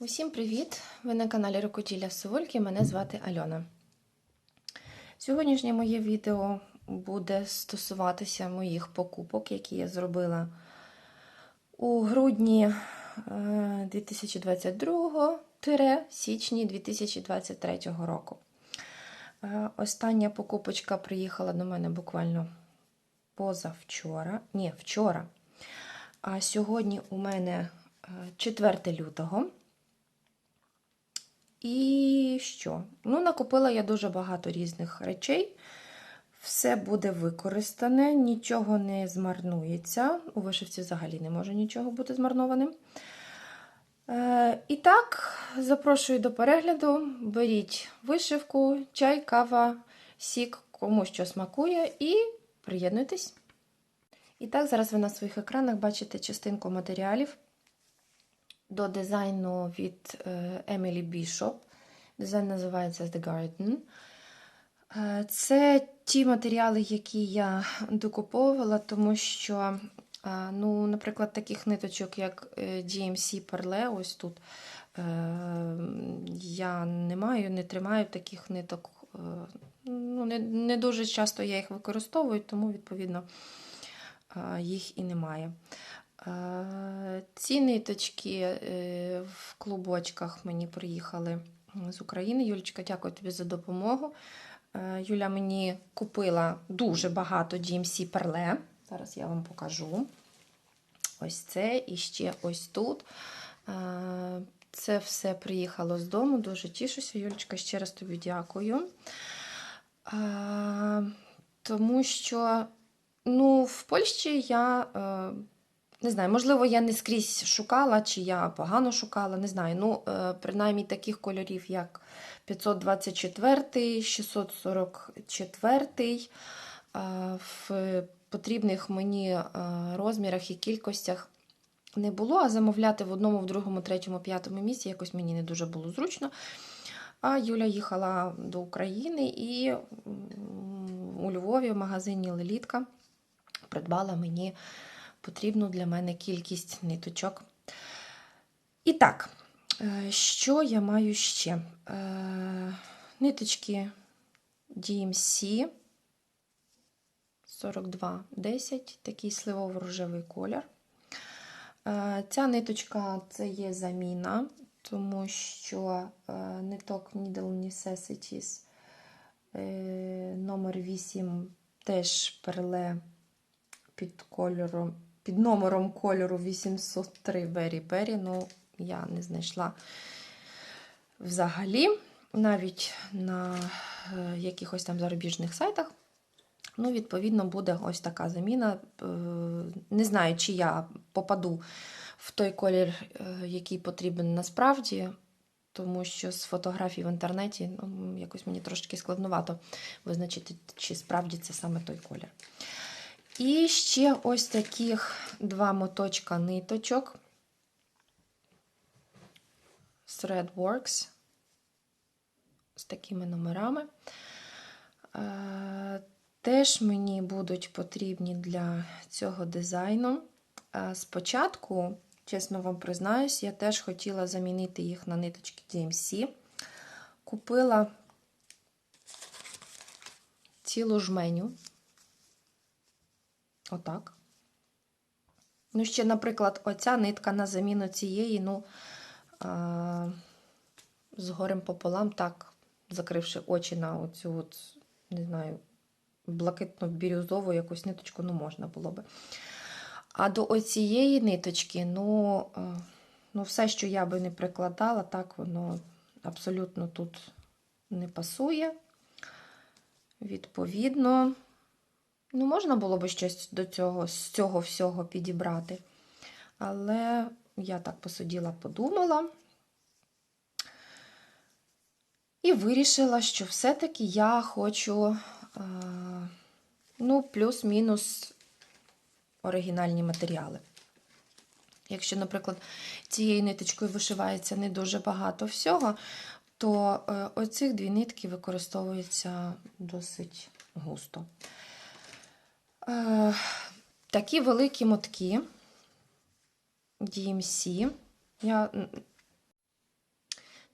Усім привіт! Ви на каналі Рукоділля Совольки. Мене звати Альона. Сьогоднішнє моє відео буде стосуватися моїх покупок, які я зробила у грудні 2022-січні 2023 року. Е, Остання покупочка приїхала до мене буквально позавчора. Ні, вчора. А сьогодні у мене 4 лютого. І що? Ну, накупила я дуже багато різних речей. Все буде використане, нічого не змарнується. У вишивці взагалі не може нічого бути змарнованим. Е, і так, запрошую до перегляду. Беріть вишивку, чай, кава, сік, кому що смакує, і приєднуйтесь. І так, зараз ви на своїх екранах бачите частинку матеріалів до дизайну від Емілі Бішоп. Дизайн називається The Garden. Е, Це ті матеріали, які я докуповувала, тому що, е, ну, наприклад, таких ниточок, як е, DMC Perle, ось тут я не маю, не тримаю таких ниток. Ну, Не, не дуже часто я їх використовую, тому, відповідно, їх і немає. Ці ниточки в клубочках мені приїхали з України. Юлічка, дякую тобі за допомогу. Юля мені купила дуже багато DMC Perle. Зараз я вам покажу. Ось це і ще ось тут. Це все приїхало з дому. Дуже тішуся. Юлічка, ще раз тобі дякую. Тому що ну, в Польщі я. Не знаю, можливо, я не скрізь шукала, чи я погано шукала, не знаю. Ну, принаймні таких кольорів, як 524, 644, в потрібних мені розмірах і кількостях не було, а замовляти в одному, в другому, третьому, п'ятому місці якось мені не дуже було зручно. А Юля їхала до України і у Львові в магазині Лелітка придбала мені потрібну для мене кількість ниточок. І так, що я маю ще? Ниточки DMC 4210, такий сливово-рожевий колір. Ця ниточка це є заміна, тому що ниток Needle Necessities номер 8 теж перле під кольором під номером кольору 803 Berry Berry, ну, я не знайшла взагалі, навіть на якихось там зарубіжних сайтах. Ну, відповідно, буде ось така заміна. Не знаю, чи я попаду в той колір, який потрібен насправді, тому що з фотографій в інтернеті ну, якось мені трошки складновато визначити, чи справді це саме той колір. І ще ось таких два моточка ниточок Threadworks з такими номерами. Теж мені будуть потрібні для цього дизайну. Спочатку, чесно вам признаюсь, я теж хотіла замінити їх на ниточки DMC. Купила цілу жменю. Отак. Ну, ще, наприклад, оця нитка на заміну цієї, ну, а, з горем пополам, так, закривши очі на оцю, от, не знаю, блакитно-бірюзову якусь ниточку, ну, можна було би. А до оцієї ниточки, ну, ну, все, що я би не прикладала, так, воно абсолютно тут не пасує. Відповідно. Ну, можна було б щось до цього, з цього всього підібрати. Але я так посиділа, подумала і вирішила, що все-таки я хочу, ну, плюс-мінус оригінальні матеріали. Якщо, наприклад, цією ниточкою вишивається не дуже багато всього, то оцих дві нитки використовуються досить густо. Такі великі мотки DMC. Я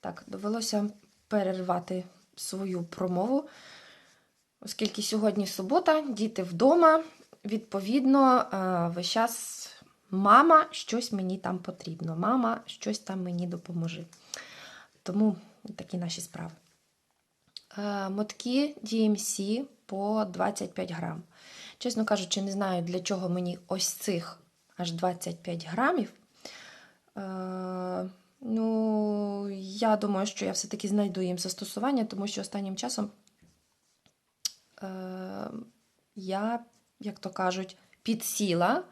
Так, довелося перервати свою промову, оскільки сьогодні субота, діти вдома, відповідно, е, весь час мама, щось мені там потрібно. Мама, щось там мені допоможе. Тому такі наші справи. Е, Мотки DMC по 25 грам. Чесно кажучи, не знаю, для чого мені ось цих аж 25 грамів. Е, Ну, я думаю, що я все-таки знайду їм застосування, тому що останнім часом е, я, як то кажуть, підсіла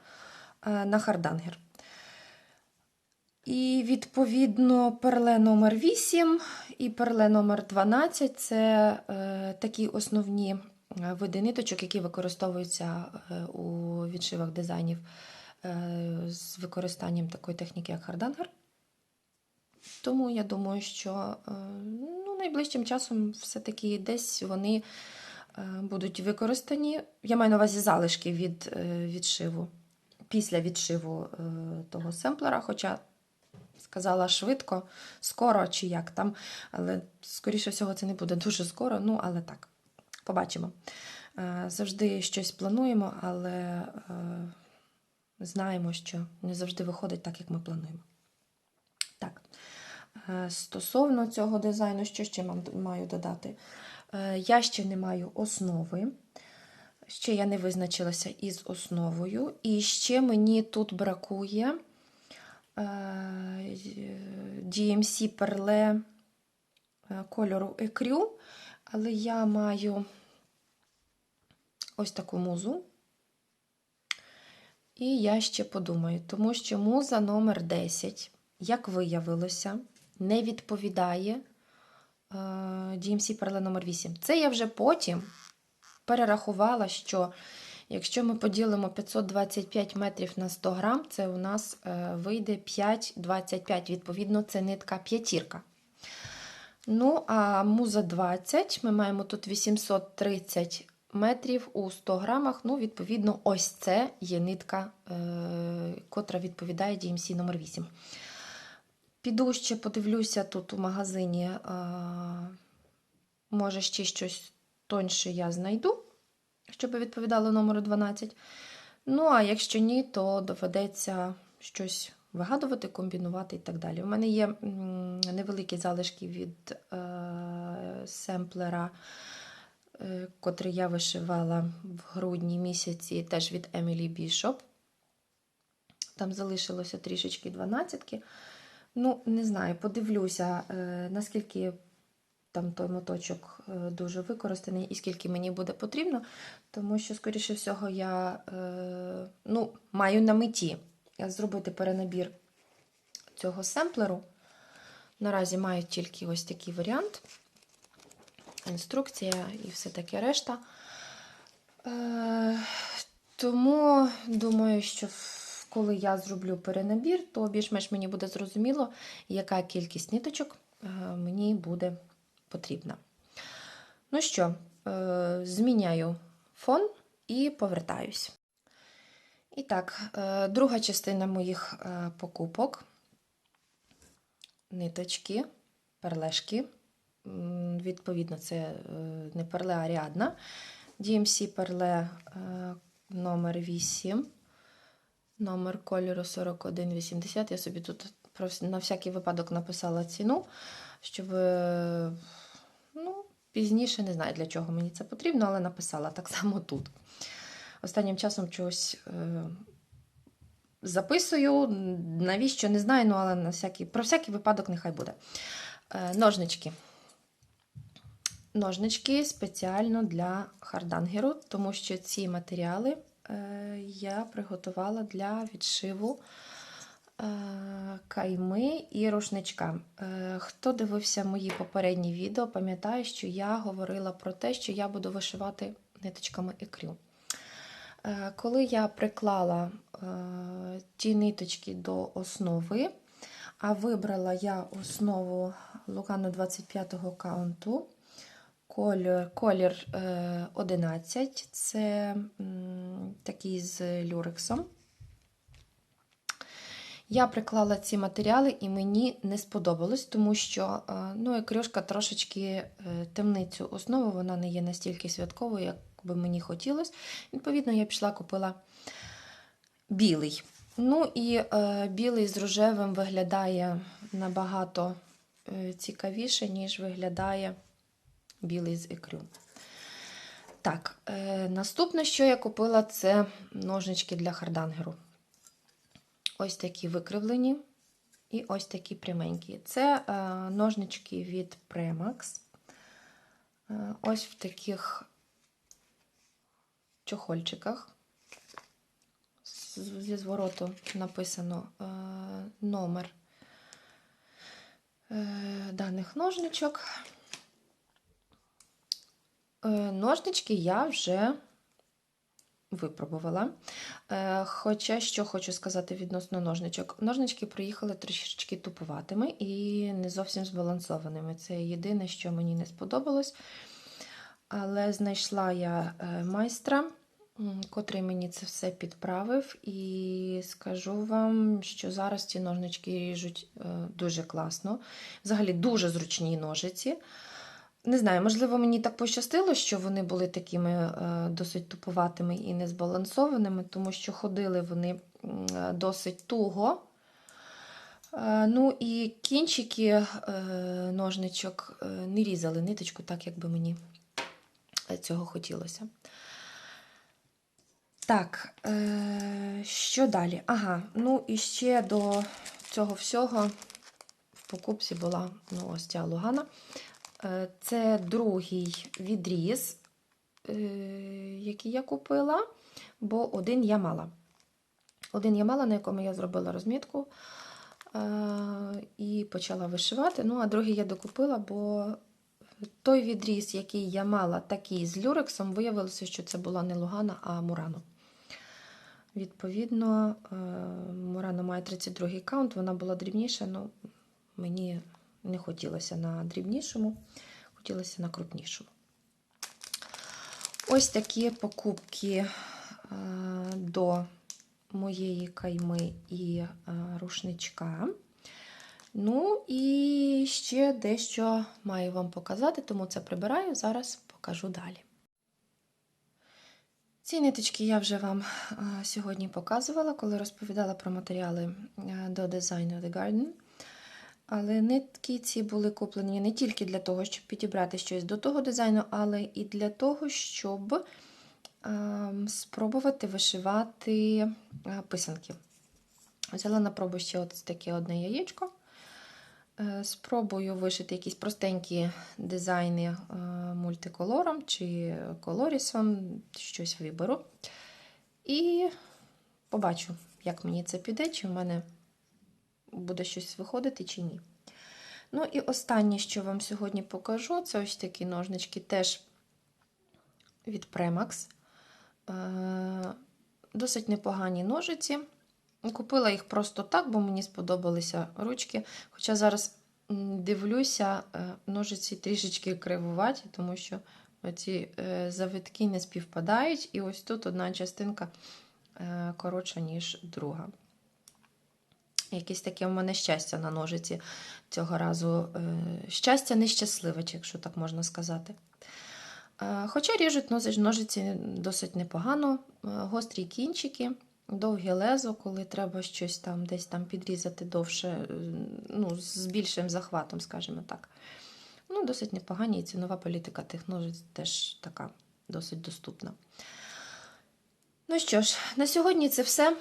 е, на хардангер. І, відповідно, перле номер 8 і перле номер 12 це е, такі основні види ниточок, які використовуються е, у відшивах дизайнів е, з використанням такої техніки, як хардангер. Тому я думаю, що е, ну, найближчим часом все-таки десь вони е, будуть використані. Я маю на увазі залишки від е, відшиву, після відшиву е, того семплера, хоча сказала швидко, скоро чи як там. Але, скоріше всього, це не буде дуже скоро, ну, але так, побачимо. Е, Завжди щось плануємо, але е, знаємо, що не завжди виходить так, як ми плануємо. Так. Е, Стосовно цього дизайну, що ще маю додати? Я ще не маю основи. Ще я не визначилася із основою. І ще мені тут бракує DMC перле кольору екрю, але я маю ось таку музу. І я ще подумаю, тому що муза номер 10, як виявилося, не відповідає е, DMC Perle номер 8. Це я вже потім перерахувала, що якщо ми поділимо 525 метрів на 100 грам, це у нас е, вийде 5,25. Відповідно, це нитка п'ятірка. Ну, а муза 20, ми маємо тут 830 метрів у 100 грамах. Ну, відповідно, ось це є нитка, е, котра відповідає DMC номер 8. Піду ще подивлюся тут у магазині, е, може ще щось тоньше я знайду, щоб відповідало номеру 12. Ну, а якщо ні, то доведеться щось вигадувати, комбінувати і так далі. У мене є невеликі залишки від е, семплера, е, котрий я вишивала в грудні місяці, теж від Emily Bishop. Там залишилося трішечки 12. Ну, не знаю, подивлюся, е, наскільки там той моточок е, дуже використаний і скільки мені буде потрібно, тому що, скоріше всього, я е, ну, маю на меті зробити перенабір цього семплеру. Наразі маю тільки ось такий варіант. Інструкція і все таке решта. Е, тому думаю, що коли я зроблю перенабір, то більш-менш мені буде зрозуміло, яка кількість ниточок е, мені буде потрібна. Ну що, е, зміняю фон і повертаюсь. І так, е, друга частина моїх е, покупок. Ниточки, перлешки. Відповідно, це е, не перле Аріадна. DMC перле номер 8, номер кольору 4180. Я собі тут на всякий випадок написала ціну, щоб ну, пізніше не знаю, для чого мені це потрібно, але написала так само тут. Останнім часом чогось е, записую, навіщо не знаю, ну, але на всякий, про всякий випадок нехай буде. Е, ножнички. Ножнички спеціально для хардангеру, тому що ці матеріали е, я приготувала для відшиву е, кайми і рушничка. Е, хто дивився мої попередні відео, пам'ятає, що я говорила про те, що я буду вишивати ниточками екрю. Е, Коли я приклала е, ті ниточки до основи, а вибрала я основу Лугану 25-го каунту, колір, колір е, 11, це такий з люрексом. Я приклала ці матеріали і мені не сподобалось, тому що ну, ікрюшка трошечки е, темнить цю основу, вона не є настільки святковою, як би мені хотілося. Відповідно, я пішла купила білий. Ну і е, білий з рожевим виглядає набагато е, цікавіше, ніж виглядає білий з ікрю. Так, е, наступне, що я купила, це ножнички для хардангеру. Ось такі викривлені і ось такі пряменькі. Це е, ножнички від Premax. Е, ось в таких чохольчиках. Зі звороту написано е, номер е, даних ножничок. Е, Ножнички я вже випробувала. Е, Хоча що хочу сказати відносно ножничок. Ножнички приїхали трішечки тупуватими і не зовсім збалансованими. Це єдине, що мені не сподобалось. Але знайшла я е, майстра, котрий мені це все підправив, і скажу вам, що зараз ці ножнички ріжуть е, дуже класно. Взагалі дуже зручні ножиці. Не знаю, можливо, мені так пощастило, що вони були такими е, досить туповатими і незбалансованими, тому що ходили вони досить туго. Ну і кінчики ножничок не різали ниточку так, як би мені цього хотілося. Так, е, що далі? Ага, ну і ще до цього всього в покупці була ну, ось ця лугана. Е, Це другий відріз, е, який я купила, бо один я мала. Один я мала, на якому я зробила розмітку е, і почала вишивати. Ну, а другий я докупила, бо той відріз, який я мала, такий з люрексом, виявилося, що це була не Лугана, а Мурано. Відповідно, е, Мурано має 32-й каунт, вона була дрібніша, але мені не хотілося на дрібнішому, хотілося на крупнішому. Ось такі покупки е, до моєї кайми і е, рушничка. Ну, і ще дещо маю вам показати, тому це прибираю, зараз покажу далі. Ці ниточки я вже вам сьогодні показувала, коли розповідала про матеріали до дизайну The Garden. Але нитки ці були куплені не тільки для того, щоб підібрати щось до того дизайну, але і для того, щоб е, спробувати вишивати писанки. Взяла на пробу ще от таке одне яєчко. Е, Спробую вишити якісь простенькі дизайни е, мультиколором чи колорісом, щось виберу. І побачу, як мені це піде, чи в мене буде щось виходити, чи ні. Ну і останнє, що вам сьогодні покажу, це ось такі ножнички теж від Premax. Е, Досить непогані ножиці. Купила їх просто так, бо мені сподобалися ручки. Хоча зараз дивлюся, е, ножиці трішечки кривуваті, тому що ці завитки не співпадають. І ось тут одна частинка е, коротша, ніж друга. Якесь таке в мене щастя на ножиці цього разу. Е, Щастя нещасливе, якщо так можна сказати. Е, Хоча ріжуть ножиці- досить непогано, Е, гострі кінчики, довге лезо, коли треба щось там десь там підрізати довше, е, ну, з більшим захватом, скажімо так. Ну, Досить непогані, і цінова політика тих ножиць теж така досить доступна. Ну що ж, на сьогодні це все.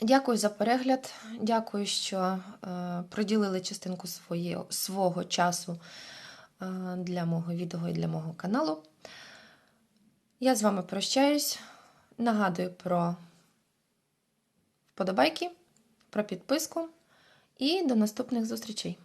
Дякую за перегляд. Дякую, що е, приділили частинку своє, свого часу е, для мого відео і для мого каналу. Я з вами прощаюсь. Нагадую про вподобайки, про підписку і до наступних зустрічей.